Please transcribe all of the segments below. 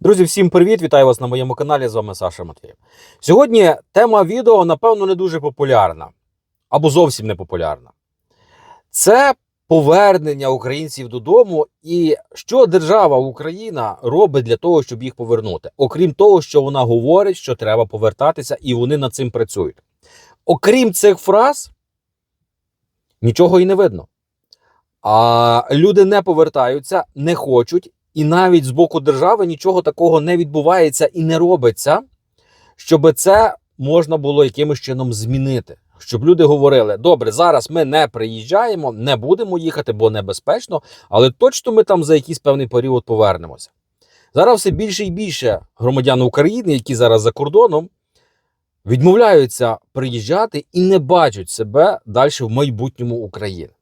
Друзі, всім привіт! Вітаю вас на моєму каналі. З вами Саша Матвієв. Сьогодні тема відео, напевно, не дуже популярна або зовсім не популярна. Це повернення українців додому і що держава Україна робить для того, щоб їх повернути. Окрім того, що вона говорить, що треба повертатися, і вони над цим працюють. Окрім цих фраз, нічого і не видно. А люди не повертаються, не хочуть, і навіть з боку держави нічого такого не відбувається і не робиться, щоб це можна було якимось чином змінити. Щоб люди говорили: добре, зараз ми не приїжджаємо, не будемо їхати, бо небезпечно, але точно ми там за якийсь певний період повернемося. Зараз все більше і більше громадян України, які зараз за кордоном, відмовляються приїжджати і не бачать себе далі в майбутньому України.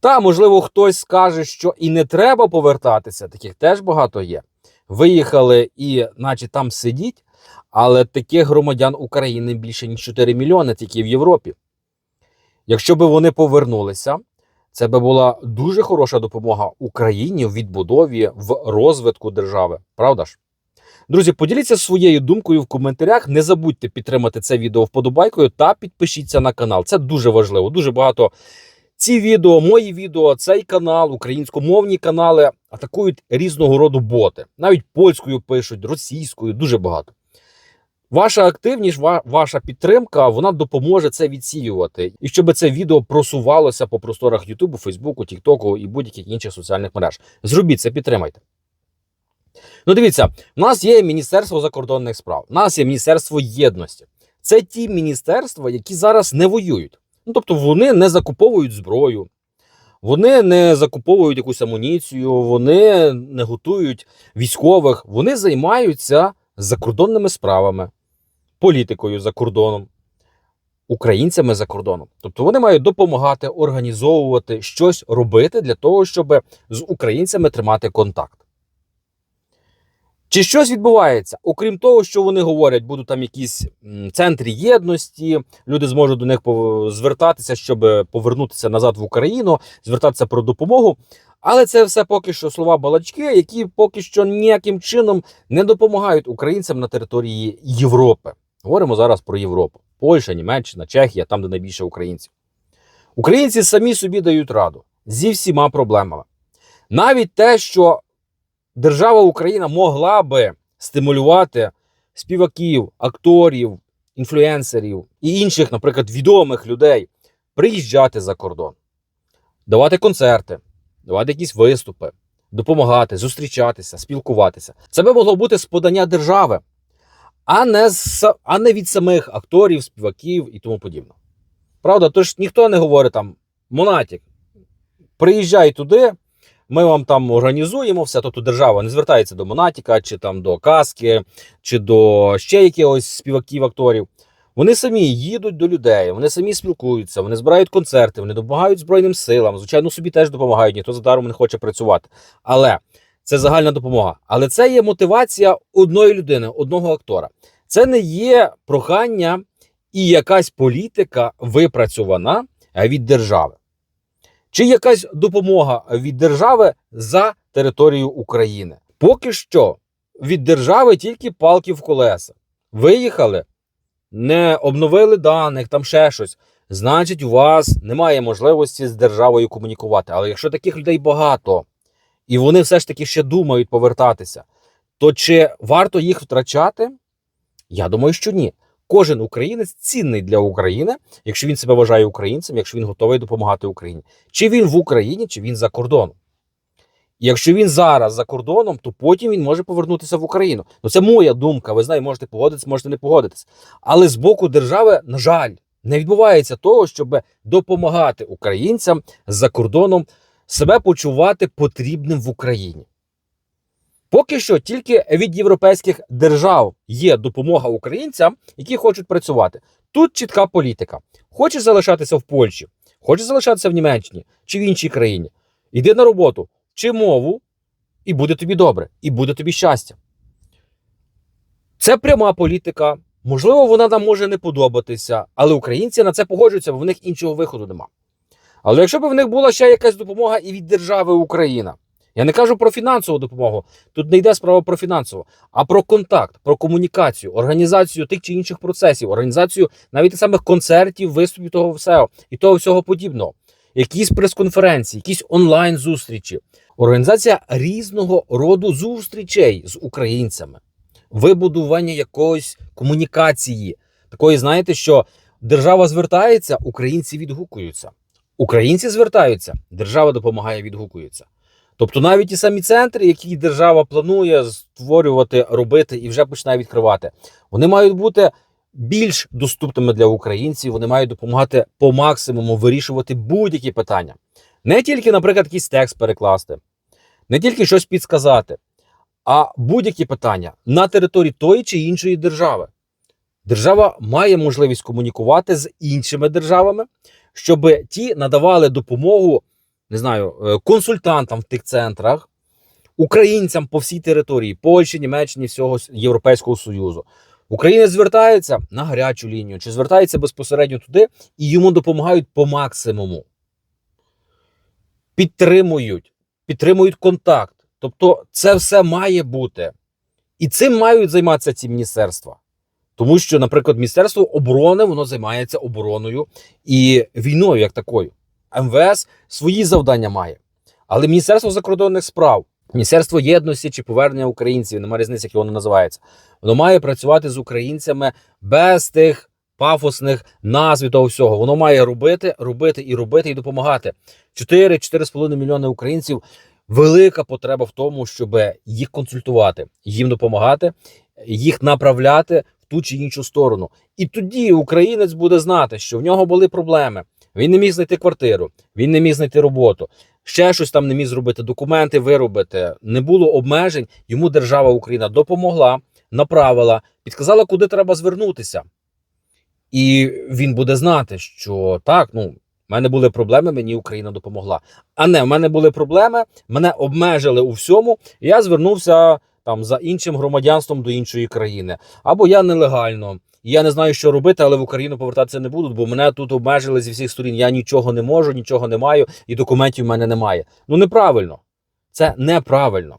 Та, можливо, хтось скаже, що і не треба повертатися, таких теж багато є. Виїхали і, наче там сидіть, але таких громадян України більше ніж 4 мільйони тільки в Європі. Якщо б вони повернулися, це би була дуже хороша допомога Україні в відбудові, в розвитку держави. Правда ж? Друзі, поділіться своєю думкою в коментарях. Не забудьте підтримати це відео вподобайкою та підпишіться на канал. Це дуже важливо. Дуже багато ці відео, мої відео, цей канал, українськомовні канали атакують різного роду боти. Навіть польською пишуть, російською, дуже багато. Ваша активність, ваша підтримка, вона допоможе це відсіювати. І щоб це відео просувалося по просторах Ютубу, Фейсбуку, Тіктоку і будь-яких інших соціальних мереж. Зробіть це, підтримайте. Ну, дивіться, в нас є Міністерство закордонних справ, в нас є Міністерство єдності. Це ті міністерства, які зараз не воюють. Ну, тобто вони не закуповують зброю, вони не закуповують якусь амуніцію, вони не готують військових, вони займаються закордонними справами, політикою за кордоном, українцями за кордоном. Тобто вони мають допомагати організовувати щось робити для того, щоб з українцями тримати контакт. Чи щось відбувається? Окрім того, що вони говорять, будуть там якісь центри єдності, люди зможуть до них звертатися, щоб повернутися назад в Україну, звертатися про допомогу. Але це все поки що слова балачки, які поки що ніяким чином не допомагають українцям на території Європи. Говоримо зараз про Європу: Польща, Німеччина, Чехія, там, де найбільше українців. Українці самі собі дають раду зі всіма проблемами. Навіть те, що держава Україна могла би стимулювати співаків, акторів, інфлюенсерів і інших, наприклад, відомих людей приїжджати за кордон, давати концерти, давати якісь виступи, допомагати, зустрічатися, спілкуватися. Це би могло бути з подання держави, а не, з, а не від самих акторів, співаків і тому подібне. Правда, тож ніхто не говорить там, Монатік, приїжджай туди, ми вам там організуємо все. Тобто держава не звертається до Монатіка, чи там до Каски, чи до ще якихось співаків, акторів. Вони самі їдуть до людей, вони самі спілкуються, вони збирають концерти, вони допомагають Збройним силам. Звичайно, собі теж допомагають, ніхто за даром не хоче працювати. Але це загальна допомога. Але це є мотивація одної людини, одного актора. Це не є прохання і якась політика випрацьована від держави. Чи якась допомога від держави за територію України? Поки що від держави тільки палки в колеса. Виїхали, не обновили даних, там ще щось. Значить, у вас немає можливості з державою комунікувати. Але якщо таких людей багато, і вони все ж таки ще думають повертатися, то чи варто їх втрачати? Я думаю, що ні. Кожен українець цінний для України, якщо він себе вважає українцем, якщо він готовий допомагати Україні. Чи він в Україні, чи він за кордоном. Якщо він зараз за кордоном, то потім він може повернутися в Україну. Ну це моя думка. Ви знаєте, можете погодитись, можете не погодитись. Але з боку держави, на жаль, не відбувається того, щоб допомагати українцям за кордоном себе почувати потрібним в Україні. Поки що тільки від європейських держав є допомога українцям, які хочуть працювати. Тут чітка політика. Хочеш залишатися в Польщі, хочеш залишатися в Німеччині чи в іншій країні. Йди на роботу, вчи мову, і буде тобі добре, і буде тобі щастя. Це пряма політика. Можливо, вона нам може не подобатися, але українці на це погоджуються, бо в них іншого виходу нема. Але якщо б в них була ще якась допомога і від держави Україна, Я не кажу про фінансову допомогу. Тут не йде справа про фінансову, а про контакт, про комунікацію, організацію тих чи інших процесів, організацію навіть тих самих концертів, виступів того всього і того всього подібного. Якісь прес-конференції, якісь онлайн-зустрічі, організація різного роду зустрічей з українцями, вибудування якоїсь комунікації. Такої, знаєте, що держава звертається, українці відгукуються. Українці звертаються, держава допомагає, відгукується. Тобто навіть ті самі центри, які держава планує створювати, робити і вже починає відкривати, вони мають бути більш доступними для українців. Вони мають допомагати по максимуму вирішувати будь-які питання. Не тільки, наприклад, якийсь текст перекласти, не тільки щось підсказати, а будь-які питання на території тої чи іншої держави. Держава має можливість комунікувати з іншими державами, щоб ті надавали допомогу, не знаю, е, консультантам в тих центрах, українцям по всій території Польщі, Німеччині, всього Європейського Союзу. Українець звертається на гарячу лінію чи звертається безпосередньо туди, і йому допомагають по максимуму. Підтримують, підтримують контакт. Тобто, це все має бути. І цим мають займатися ці міністерства. Тому що, наприклад, Міністерство оборони воно займається обороною і війною як такою. МВС свої завдання має. Але Міністерство закордонних справ, Міністерство єдності чи повернення українців, немає різниці, як воно називається, воно має працювати з українцями без тих пафосних назв і того всього. Воно має робити, робити і робити, і допомагати. 4-4,5 мільйони українців. Велика потреба в тому, щоб їх консультувати, їм допомагати, їх направляти в ту чи іншу сторону. І тоді українець буде знати, що в нього були проблеми. Він не міг знайти квартиру, він не міг знайти роботу, ще щось там не міг зробити, документи виробити. Не було обмежень. Йому держава Україна допомогла, направила, підказала, куди треба звернутися. І він буде знати, що так, ну, в мене були проблеми, мені Україна допомогла. А не, в мене були проблеми, мене обмежили у всьому, я звернувся там за іншим громадянством до іншої країни. Або я нелегально. Я не знаю, що робити, але в Україну повертатися не будуть, бо мене тут обмежили зі всіх сторін. Я нічого не можу, нічого не маю, і документів в мене немає. Ну неправильно. Це неправильно.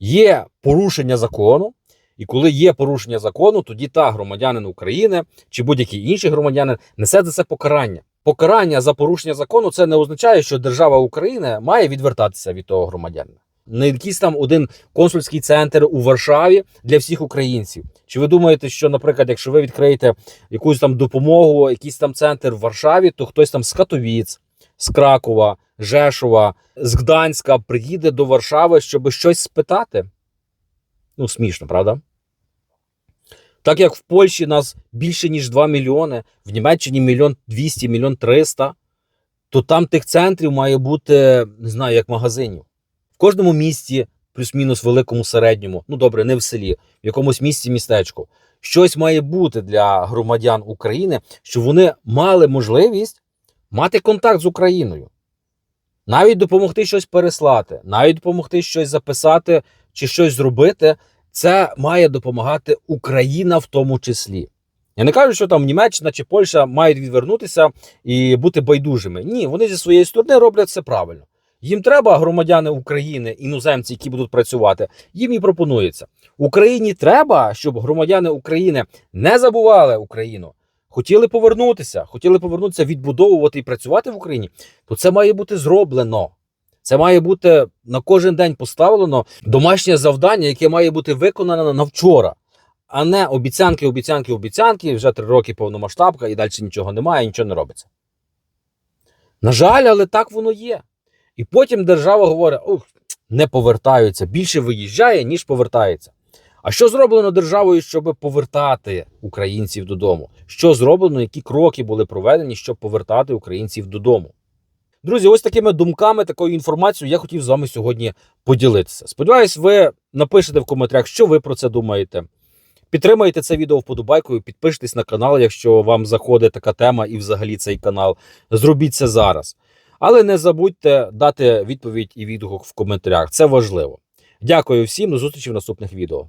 Є порушення закону, і коли є порушення закону, тоді та громадянин України чи будь-який інший громадянин несе за це покарання. Покарання за порушення закону це не означає, що держава України має відвертатися від того громадянина. Не якийсь там один консульський центр у Варшаві для всіх українців. Чи ви думаєте, що, наприклад, якщо ви відкриєте якусь там допомогу, якийсь там центр в Варшаві, то хтось там з Катовіц, з Кракова, Жешова, з Гданська приїде до Варшави, щоб щось спитати? Ну, смішно, правда? Так як в Польщі нас більше ніж 2 мільйони, в Німеччині мільйон 200, мільйон 300, то там тих центрів має бути, не знаю, як магазинів. Кожному місті, плюс-мінус великому середньому, ну добре, не в селі, в якомусь місті містечку. Щось має бути для громадян України, щоб вони мали можливість мати контакт з Україною. Навіть допомогти щось переслати, навіть допомогти щось записати чи щось зробити. Це має допомагати Україна в тому числі. Я не кажу, що там Німеччина чи Польща мають відвернутися і бути байдужими. Ні, вони зі своєї сторони роблять все правильно. Їм треба громадяни України, іноземці, які будуть працювати. Їм і пропонується. Україні треба, щоб громадяни України не забували Україну, хотіли повернутися, хотіли повернутися, відбудовувати і працювати в Україні. То це має бути зроблено. Це має бути на кожен день поставлено домашнє завдання, яке має бути виконано на вчора, а не обіцянки, обіцянки, обіцянки. Вже три роки повномасштабка і далі нічого немає, нічого не робиться. На жаль, але так воно є. І потім держава говорить: ух, не повертаються, більше виїжджає, ніж повертається. А що зроблено державою, щоб повертати українців додому? Що зроблено, які кроки були проведені, щоб повертати українців додому? Друзі, ось такими думками, такою інформацією я хотів з вами сьогодні поділитися. Сподіваюсь, ви напишете в коментарях, що ви про це думаєте. Підтримайте це відео вподобайкою, підпишитесь на канал, якщо вам заходить така тема і взагалі цей канал. Зробіть це зараз. Але не забудьте дати відповідь і відгук в коментарях. Це важливо. Дякую всім, до зустрічі в наступних відео.